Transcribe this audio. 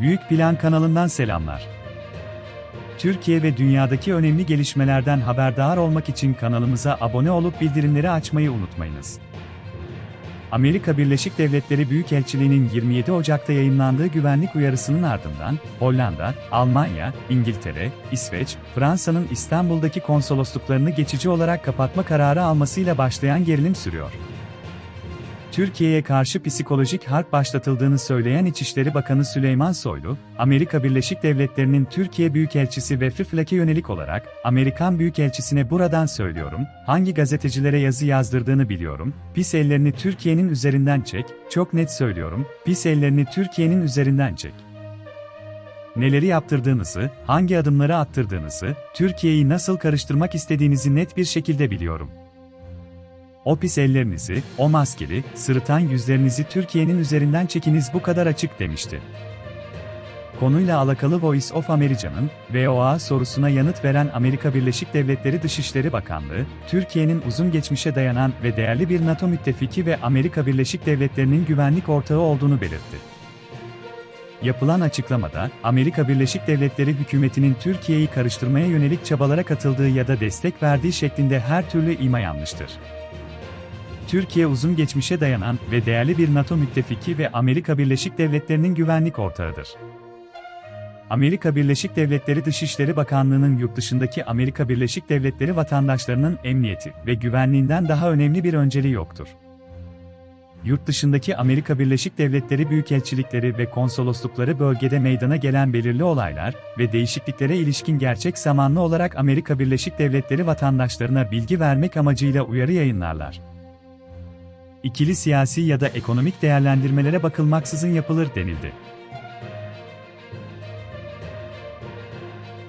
Büyük Plan kanalından selamlar. Türkiye ve dünyadaki önemli gelişmelerden haberdar olmak için kanalımıza abone olup bildirimleri açmayı unutmayınız. Amerika Birleşik Devletleri Büyükelçiliği'nin 27 Ocak'ta yayınlandığı güvenlik uyarısının ardından, Hollanda, Almanya, İngiltere, İsveç, Fransa'nın İstanbul'daki konsolosluklarını geçici olarak kapatma kararı almasıyla başlayan gerilim sürüyor. Türkiye'ye karşı psikolojik harp başlatıldığını söyleyen İçişleri Bakanı Süleyman Soylu, Amerika Birleşik Devletleri'nin Türkiye Büyükelçisi ve FİFLAK'e yönelik olarak, Amerikan Büyükelçisine buradan söylüyorum, hangi gazetecilere yazı yazdırdığını biliyorum, pis ellerini Türkiye'nin üzerinden çek, çok net söylüyorum, pis ellerini Türkiye'nin üzerinden çek. Neleri yaptırdığınızı, hangi adımları attırdığınızı, Türkiye'yi nasıl karıştırmak istediğinizi net bir şekilde biliyorum. O pis ellerinizi, o maskeli, sırıtan yüzlerinizi Türkiye'nin üzerinden çekiniz bu kadar açık demişti. Konuyla alakalı Voice of America'nın VOA sorusuna yanıt veren Amerika Birleşik Devletleri Dışişleri Bakanlığı, Türkiye'nin uzun geçmişe dayanan ve değerli bir NATO müttefiki ve Amerika Birleşik Devletleri'nin güvenlik ortağı olduğunu belirtti. Yapılan açıklamada, Amerika Birleşik Devletleri hükümetinin Türkiye'yi karıştırmaya yönelik çabalara katıldığı ya da destek verdiği şeklinde her türlü ima yanlıştır. Türkiye uzun geçmişe dayanan ve değerli bir NATO müttefiki ve Amerika Birleşik Devletleri'nin güvenlik ortağıdır. Amerika Birleşik Devletleri Dışişleri Bakanlığı'nın yurt dışındaki Amerika Birleşik Devletleri vatandaşlarının emniyeti ve güvenliğinden daha önemli bir önceliği yoktur. Yurt dışındaki Amerika Birleşik Devletleri büyükelçilikleri ve konsoloslukları bölgede meydana gelen belirli olaylar ve değişikliklere ilişkin gerçek zamanlı olarak Amerika Birleşik Devletleri vatandaşlarına bilgi vermek amacıyla uyarı yayınlarlar ikili siyasi ya da ekonomik değerlendirmelere bakılmaksızın yapılır denildi.